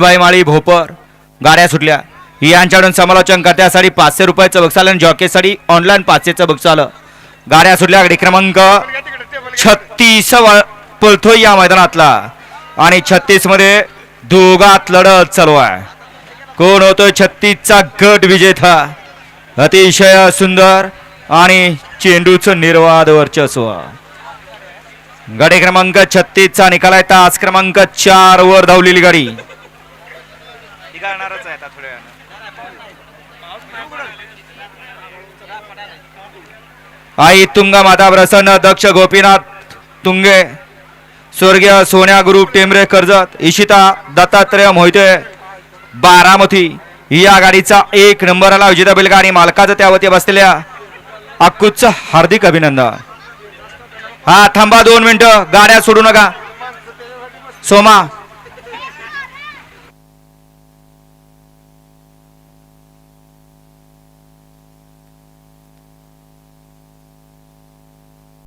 बाई माळी भोपर गाड्या सुटल्या. यांच्याकडून समालोचन करण्यासाठी पाचशे रुपयाचं बक्षाल आणि जॉकेसाठी ऑनलाईन पाचशेचं बक्षाल गाड्या सुटल्या गाडी क्रमांक छत्तीस पळतो या मैदानातला. आणि छत्तीसमध्ये दोघात लढत चालू आहे. कोण होतो छत्तीसचा गट विजेता? अतिशय सुंदर आणि चेंडूचं निर्वाद वर्चस्व. गाडी क्रमांक छत्तीसचा निकाल आहे. तास क्रमांक चार वर धावलेली गाडी. आई तुंगा माता प्रसन्न दक्ष गोपीनाथ तुंगे स्वर्गीय सोन्या ग्रुप टेमरे कर्जत इशिता दत्तात्रय मोहिते बारामती या गाडीचा एक नंबर आला विजेता बैलगाडी मालकाचं त्यावरती बसलेल्या अक्कूचं हार्दिक अभिनंदन. हा थांबा दोन मिनिटं गाड्या सोडू नका. सोमा